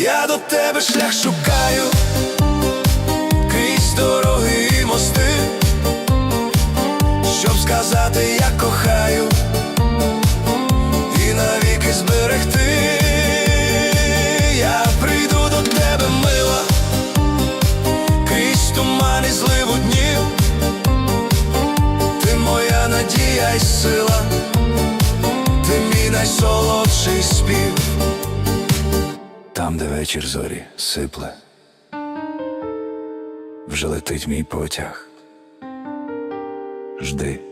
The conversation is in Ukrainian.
Я до тебе шлях шукаю, крізь дороги і мости, щоб сказати, я кохаю і навіки зберегти. Я прийду до тебе, мила, крізь туман і зливу днів. Ти моя надія й сила, ти мій найсолодший спів. Там, де вечір зорі сипле, вже летить мій потяг. Жди.